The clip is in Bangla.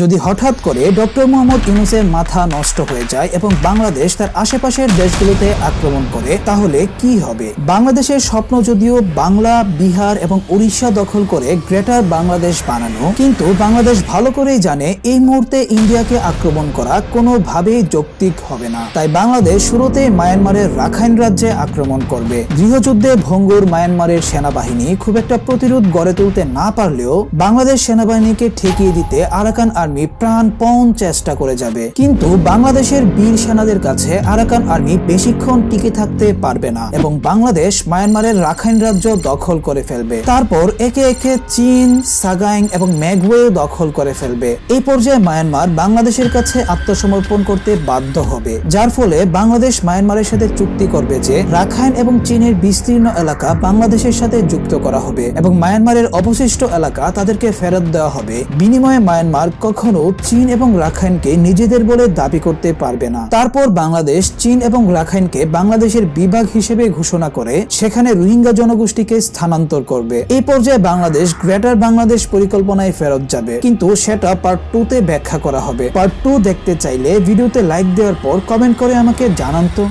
যদি হঠাৎ করে ডক্টর মোহাম্মদ ইউনুসের মাথা নষ্ট হয়ে যায় এবং বাংলাদেশ তার আশেপাশের দেশগুলোতে আক্রমণ করে, তাহলে কি হবে? বাংলাদেশের স্বপ্ন যদিও বাংলা, বিহার এবং উড়িষ্যা দখল করে গ্রেটার বাংলাদেশ বানানো, কিন্তু বাংলাদেশ ভালো করেই জানে এই মুহূর্তে ইন্ডিয়াকে আক্রমণ করা কোনোভাবেই যৌক্তিক হবে না। তাই বাংলাদেশ শুরুতে মায়ানমারের রাখাইন রাজ্যে আক্রমণ করবে। গৃহযুদ্ধে ভঙ্গুর মায়ানমারের সেনাবাহিনী খুব একটা প্রতিরোধ গড়ে তুলতে না পারলেও বাংলাদেশ সেনাবাহিনীকে ঠেকিয়ে দিতে আরাকান আর্মি প্রাণপণ চেষ্টা করে যাবে। কিন্তু বাংলাদেশের বীর সেনাদের কাছে আরাকান আর্মি বেশিক্ষণ টিকে থাকতে পারবে না এবং বাংলাদেশ মায়ানমারের রাখাইন রাজ্য দখল করে ফেলবে। তারপর একে একে চীন, সাগাইং এবং ম্যাগওয়ে দখল করে ফেলবে। এই পর্যায়ে মায়ানমার বাংলাদেশের কাছে আত্মসমর্পণ করতে বাধ্য হবে। যার ফলে বাংলাদেশ মায়ানমারের সাথে চুক্তি করবে যে রাখাইন এবং চীনের বিস্তীর্ণ এলাকা বাংলাদেশের সাথে যুক্ত করা হবে এবং মায়ানমারের অবশিষ্ট এলাকা তাদেরকে ফেরত দেওয়া হবে। বিনিময়ে মায়ানমার কখনো চীন এবং রাখাইনকে নিজেদের বলে দাবি করতে পারবে না। তারপর বাংলাদেশ চীন এবং রাখাইনকে বাংলাদেশের বিভাগ হিসেবে ঘোষণা করে সেখানে রোহিঙ্গা জনগোষ্ঠীকে স্থানান্তর করবে। এই পর্যায়ে বাংলাদেশ গ্রেটার বাংলাদেশ পরিকল্পনায় ফেরত যাবে। কিন্তু সেটা পার্ট টু তে ব্যাখ্যা করা হবে। পার্ট টু দেখতে চাইলে ভিডিওতে লাইক দেওয়ার পর কমেন্ট করে আমাকে জানান তো।